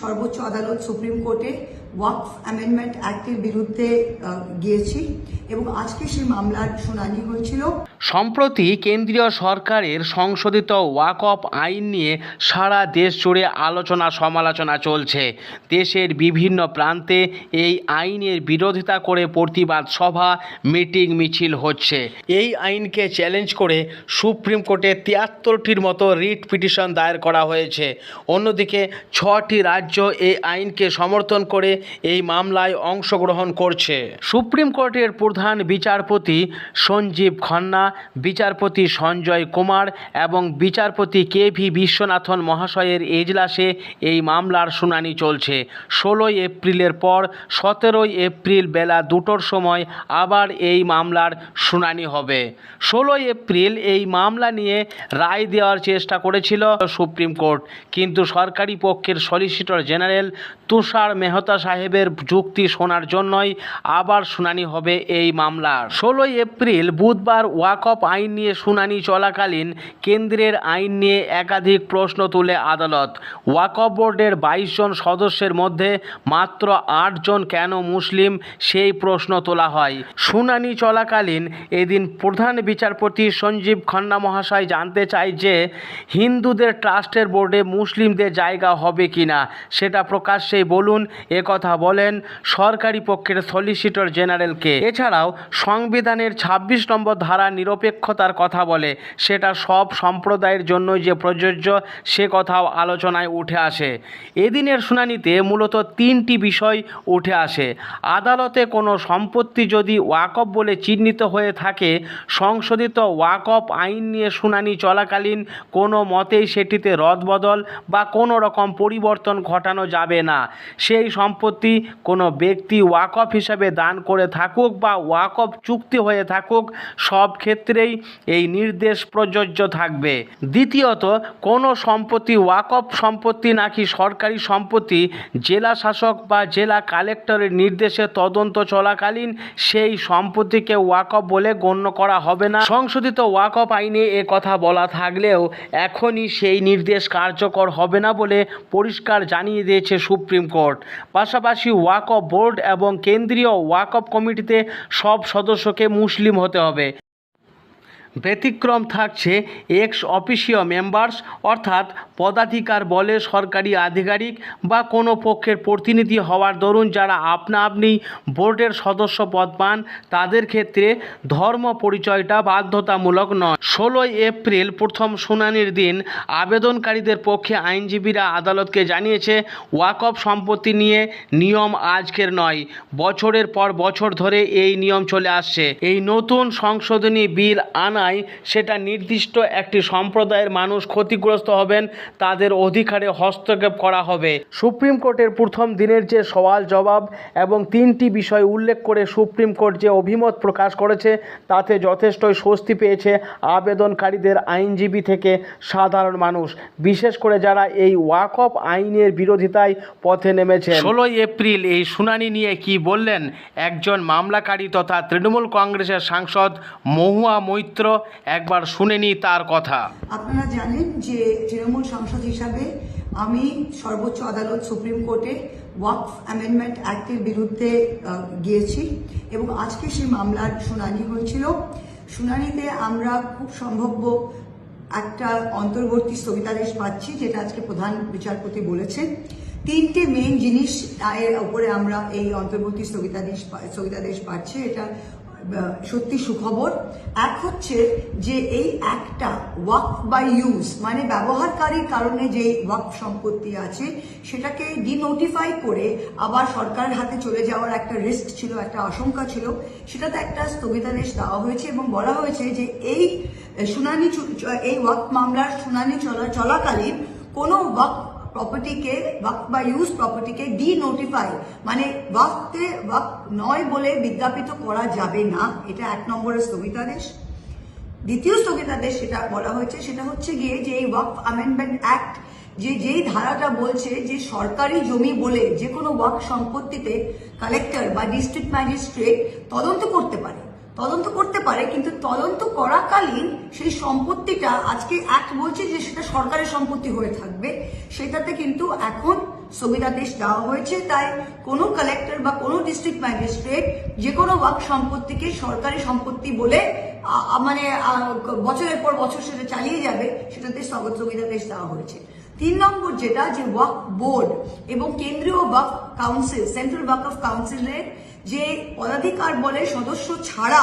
সর্বোচ্চ আদালত, সুপ্রিম কোর্টে ওয়াকফ অ্যামেন্ডমেন্ট অ্যাক্টের বিরুদ্ধে গিয়েছি এবং আজকে সেই মামলার শুনানি হয়েছিল। সম্প্রতি কেন্দ্রীয় সরকারের সংশোধিত ওয়াকফ আইন নিয়ে সারা দেশ জুড়ে আলোচনা সমালোচনা চলছে। দেশের বিভিন্ন প্রান্তে এই আইনের বিরোধিতা করে প্রতিবাদ সভা, মিটিং, মিছিল হচ্ছে। এই আইনকে চ্যালেঞ্জ করে সুপ্রিম কোর্টে তিয়াত্তরটির মতো রিট পিটিশন দায়ের করা হয়েছে। অন্যদিকে ছটি রাজ্য এই আইনকে সমর্থন করে এই মামলায় অংশগ্রহণ করছে। সুপ্রিম কোর্টের প্রধান বিচারপতি সঞ্জীব খান্না বিচারপতি সঞ্জয় কুমার এবং বিচারপতি কে ভি বিশ্বনাথন মহাশয়ের এজলাসে এই মামলার শুনানি চলছে। ষোলোই এপ্রিলের পর সতেরোই এপ্রিল বেলা দুটোর সময় আবার এই মামলার শুনানি হবে। ষোলোই এপ্রিল এই মামলা নিয়ে রায় দেওয়ার চেষ্টা করেছিল সুপ্রিম কোর্ট। কিন্তু সরকারি পক্ষের সলিসিটর জেনারেল তুষার মেহতা সাহেবের যুক্তি শোনার জন্যই আবার শুনানি হবে এই মামলার। ষোলোই এপ্রিল বুধবার ওয়াকফ আইন নিয়ে শুনানি চলাকালীন কেন্দ্রের আইন নিয়ে একাধিক প্রশ্ন তুলে আদালত। ওয়াকফ বোর্ডের বাইশ জন সদস্যের মধ্যে মাত্র আটজন কেন মুসলিম সেই প্রশ্ন তোলা হয়। শুনানি চলাকালীন এদিন প্রধান বিচারপতি সঞ্জীব খান্না মহাশয় জানতে চায় যে, হিন্দুদের ট্রাস্টের বোর্ডে মুসলিমদের জায়গা হবে কিনা, সেটা প্রকাশ্যেই বলুন। কথা বলেন সরকারি পক্ষের সলিসিটর জেনারেলকে এছাড়াও সংবিধানের ২৬ নম্বর ধারা নিরপেক্ষতার কথা বলে। সেটা সব সম্প্রদায়ের জন্য যে প্রযোজ্য, সে কথাও আলোচনায় উঠে আসে। এদিনের শুনানিতে মূলত তিনটি বিষয় উঠে আসে। আদালতে কোনো সম্পত্তি যদি ওয়াকফ বলে চিহ্নিত হয়ে থাকে, সংশোধিত ওয়াকফ আইন নিয়ে শুনানি চলাকালীন কোনো মতেই সেটিতে রদবদল বা কোনো রকম পরিবর্তন ঘটানো যাবে না। সেই সম্পত্তি কোনো ব্যক্তি ওয়াকফ হিসাবে দান করে থাকুক বা ওয়াকফ চুক্তি হয়ে থাকুক, সব ক্ষেত্রেই এই নির্দেশ প্রযোজ্য থাকবে। দ্বিতীয়ত, কোনো সম্পত্তি, ওয়াকফ সম্পত্তি নাকি সরকারি সম্পত্তি, জেলা শাসক বা জেলা কালেক্টরের নির্দেশে তদন্ত চলাকালীন সেই সম্পত্তিকে ওয়াকফ বলে গণ্য করা হবে না। সংশোধিত ওয়াকফ আইনে এ কথা বলা থাকলেও এখনই সেই নির্দেশ কার্যকর হবে না বলে পরিষ্কার জানিয়ে দিয়েছে সুপ্রিম কোর্ট। পাশাপাশি ওয়াকফ বোর্ড এবং কেন্দ্রীয় ওয়াকফ কমিটিতে সব সদস্যকে মুসলিম হতে হবে। ব্যতিক্রম থাকছে এক্স অফিসিও মেম্বার্স অর্থাৎ পদাধিকার বলে সরকারি আধিকারিক বা কোনো পক্ষের প্রতিনিধি হওয়ার দরুন যারা আপনা আপনি বোর্ডের সদস্য পদ পান, তাদের ক্ষেত্রে ধর্ম পরিচয়টা বাধ্যতামূলক নয়। ষোলোই এপ্রিল প্রথম শুনানির দিন আবেদনকারীদের পক্ষে আইনজীবীরা আদালতকে জানিয়েছে ওয়াকফ সম্পত্তি নিয়ে নিয়ম আজকের নয়। বছরের পর বছর ধরে এই নিয়ম চলে আসছে। এই নতুন সংশোধনী বিল আনায় সেটা নির্দিষ্ট একটি সম্প্রদায়ের মানুষ ক্ষতিগ্রস্ত হবেন, তাদের অধিকারে হস্তক্ষেপ করা হবে। সুপ্রিম কোর্টের প্রথম দিনের যে সওয়াল জবাব এবং তিনটি বিষয় উল্লেখ করে সুপ্রিম কোর্ট যে অভিমত প্রকাশ করেছে, তাতে যথেষ্টই স্বস্তি পেয়েছে আবেদনকারীদের আইনজীবী থেকে সাধারণ মানুষ, বিশেষ করে যারা এই ওয়াকফ আইনের বিরোধিতায় পথে নেমেছে ষোলোই এপ্রিল এই শুনানি নিয়ে কি বললেন? একজন মামলাকারী তথা তৃণমূল কংগ্রেসের সাংসদ মহুয়া মৈত্র একবার শুনেনি তার কথা। আপনারা জানেন যে তৃণমূল সাংসদ হিসাবে আমি সর্বোচ্চ আদালত, সুপ্রিম কোর্টে ওয়াকফ অ্যামেন্ডমেন্ট অ্যাক্টের বিরুদ্ধে গিয়েছি এবং আজকে সেই মামলার শুনানি হয়েছিল। শুনানিতে আমরা খুব সম্ভাব্য একটা অন্তর্বর্তী স্থগিতাদেশ পাচ্ছি, যেটা আজকে প্রধান বিচারপতি বলেছেন। তিনটে মেইন জিনিস এর উপরে আমরা এই অন্তর্বর্তী স্থগিতাদেশ স্থগিতাদেশ পাচ্ছি। এটা সত্যি সুখবর। এক হচ্ছে যে এই একটা ওয়াক বাই ইউজ মানে ব্যবহারকারীর কারণে যে ওয়াক সম্পত্তি আছে, সেটাকে ডিনোটিফাই করে আবার সরকারের হাতে চলে যাওয়ার একটা রিস্ক ছিল, একটা আশঙ্কা ছিল, সেটাতে একটা স্থগিতাদেশ দেওয়া হয়েছে এবং বলা হয়েছে যে এই শুনানি এই ওয়াক মামলার শুনানি চলা চলাকালীন কোনো ওয়াক প্রপার্টিকে ওয়াক বা ইউজ প্রপার্টিকে ডি নোটিফাই মানে ওয়াকতে ওয়াক নয় বলে বিজ্ঞাপিত করা যাবে না। এটা এক নম্বরের স্থগিতাদেশ। দ্বিতীয় স্থগিতাদেশ সেটা বলা হয়েছে, সেটা হচ্ছে গিয়ে যে এই ওয়াক অ্যামেন্ডমেন্ট অ্যাক্ট যে যেই ধারাটা বলছে যে সরকারি জমি বলে যে কোনো ওয়াক সম্পত্তিতে কালেক্টর বা ডিস্ট্রিক্ট ম্যাজিস্ট্রেট তদন্ত করতে পারে। তদন্ত করতে পারে, কিন্তু তদন্ত করাকালীন সেই সম্পত্তিটা আজকে অ্যাক্ট বলছে যে সেটা সরকারের সম্পত্তি হয়ে থাকবে। সেটাতে কিন্তু এখন স্থগিতাদেশ দেওয়া হয়েছে, তাই কোনো কালেক্টর বা কোনো ডিস্ট্রিক্ট ম্যাজিস্ট্রেট যে কোনো ওয়াক সম্পত্তিকে সরকারি সম্পত্তি বলে মানে বছরের পর বছর সেটা চালিয়ে যাবে, সেটাতে স্থগ- স্থগিতাদেশ দেওয়া হয়েছে। তিন নম্বর যেটা, যে ওয়াক বোর্ড এবং কেন্দ্রীয় Waqf council central Waqf of কাউন্সিলের যে পদাধিকার বলে সদস্য ছাড়া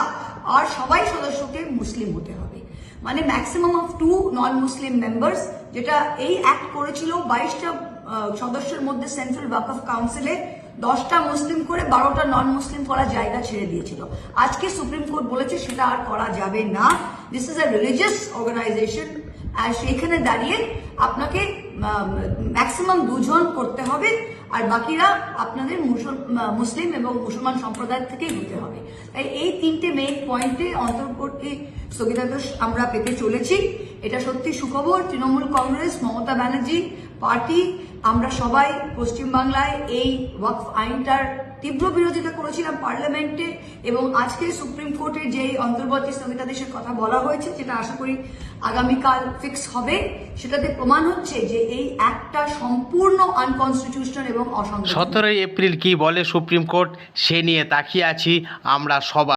আর সবাই সদস্যকে মুসলিম হতে হবে। মানে maximum of two non Muslim members যেটা এই অ্যাক্ট করেছিল বাইশটা সদস্যের মধ্যে সেন্ট্রাল ওয়াক অফ কাউন্সিলে দশটা মুসলিম করে বারোটা নন মুসলিম করার জায়গা ছেড়ে দিয়েছিল। আজকে সুপ্রিম কোর্ট বলেছে সেটা আর করা যাবে না। This is a religious organisation আর সেখানে দাঁড়িয়ে আপনাকে ম্যাক্সিমাম দুজন করতে হবে। আর বাকিরা আপনাদের মুসলিম এবং মুসলমান সম্প্রদায় থেকেই হতে হবে। তাই এই তিনটে মেইন পয়েন্টে অন্তর্বর্তী স্থগিতাদেশ আমরা পেতে চলেছি। এটা সত্যি সুখবর। তৃণমূল কংগ্রেস, মমতা ব্যানার্জি পার্টি। আমরা সবাই পশ্চিমবাংলায় এই ওয়াকফ আইনটার তীব্র বিরোধিতা করেছিলাম পার্লামেন্টে এবং আজকে সুপ্রিম কোর্টে যে অন্তর্বর্তী স্থগিতাদেশের কথা বলা হয়েছে, যেটা আশা করি আগামীকাল ফিক্স হবে, সেটাতে প্রমাণ হচ্ছে যে এই একটা সম্পূর্ণ আনকনস্টিটিউশনাল এবং অসংবিধানিক সতেরোই এপ্রিল কি বলে সুপ্রিম কোর্ট? সে নিয়ে তাকিয়ে আছি, আমরা সবাই।